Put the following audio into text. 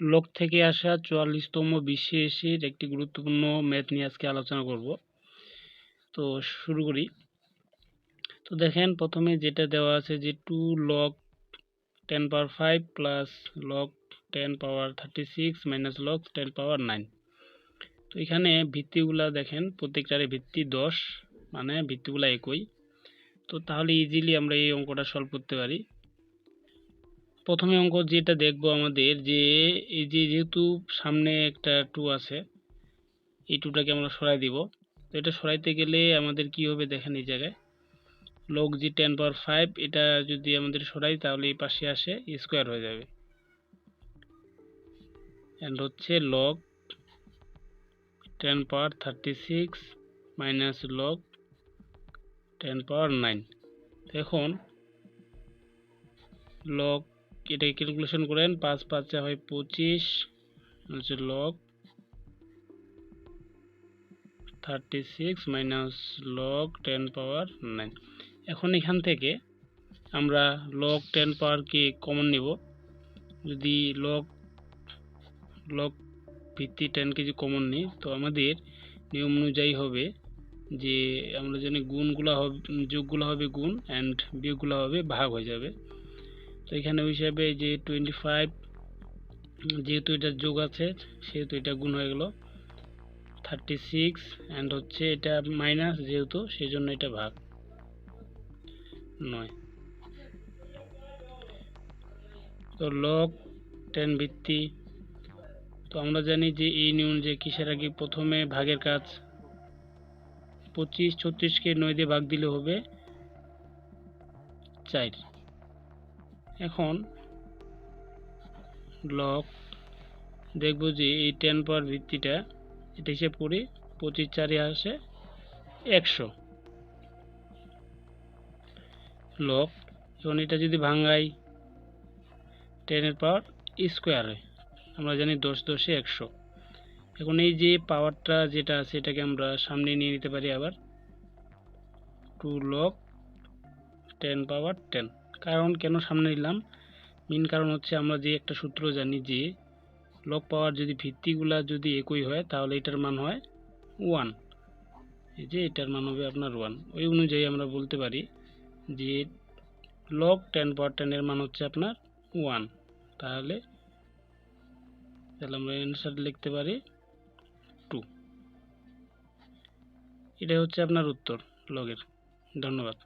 Log থেকে আসা চুয়াল্লিশতম বিশেষের একটি গুরুত্বপূর্ণ ম্যাথ নিয়ে আজকে আলোচনা করব। তো শুরু করি। তো দেখেন, প্রথমে যেটা দেওয়া আছে যে two log ten power five plus log ten power thirty six minus log ten power nine. তো এখানে ভিত্তিগুলা দেখেন প্রত্যেকটারে ভিত্তি দশ মানে ভিত্তিগুলা একই। তো তাহলে ইজিলি আমরা এই অঙ্কটা সলভ করতে পারি। প্রথমে অঙ্ক যেটা দেখব আমাদের যে, এই যে যেহেতু সামনে একটা টু আছে, এই টুটাকে আমরা সরাই দিব। তো এটা সরাইতে গেলে আমাদের কি হবে দেখেন এই জায়গায়। লগ জি টেন পাওয়ার ফাইভ এটা যদি আমাদের সরাই তাহলে এই পাশে আসে স্কোয়ার হয়ে যাবে। অ্যান্ড হচ্ছে log ten power thirty six minus log ten power nine এখন লগ এটা ক্যালকুলেশন করেন, পাঁচ, পাঁচে হয় পঁচিশ, হচ্ছে log thirty six minus log ten power nine এখন এখান থেকে আমরা লগ টেন পাওয়ারকে কমন নেব। যদি লগ লগ ভিত্তি টেন কেজি কমন নিই, তো আমাদের নিয়ম অনুযায়ী হবে যে আমরা জানি গুণগুলো হবে, যোগগুলো হবে গুণ অ্যান্ড বিয়োগগুলো হবে ভাগ হয়ে যাবে। তো এখানে ওই হিসাবে যে টোয়েন্টি ফাইভ যেহেতু এটা যোগ আছে, সেহেতু এটা গুণ হয়ে গেল থার্টি সিক্স অ্যান্ড হচ্ছে এটা মাইনাস যেহেতু সেই জন্য এটা ভাগ নয়। তো লগ টেন ভিত্তি, তো আমরা জানি যে এই নিয়ম যে কিসের আগে প্রথমে ভাগের কাজ পঁচিশ, ছত্রিশকে নয় দিয়ে ভাগ দিলে হবে চার। এখন লক দেখব যে এই টেন পাওয়ার ভিত্তিটা, এটা হিসেব করি, পঁচিশ চারে আসে একশো। লক এখন এটা যদি ভাঙ্গাই টেনের পাওয়ার স্কোয়ারে আমরা জানি দশ দশে একশো। এখন এই যে পাওয়ারটা যেটা আছে, এটাকে আমরা সামনে নিয়ে নিতে পারি আবার। Two log ten power ten কারণ কেন সামনে নিলাম? মেন কারণ হচ্ছে আমরা যে একটা সূত্র জানি যে লক পাওয়ার যদি ভিত্তিগুলা যদি একই হয়, তাহলে এটার মান হয় ওয়ান এই যে এটার মান হবে আপনার ওয়ান ওই অনুযায়ী আমরা বলতে পারি যে লক টেন পাওয়ার টেনের মান হচ্ছে আপনার ওয়ান তাহলে তাহলে আমরা অ্যান্সার লিখতে পারি টু এটা হচ্ছে আপনার উত্তর লগের ধন্যবাদ।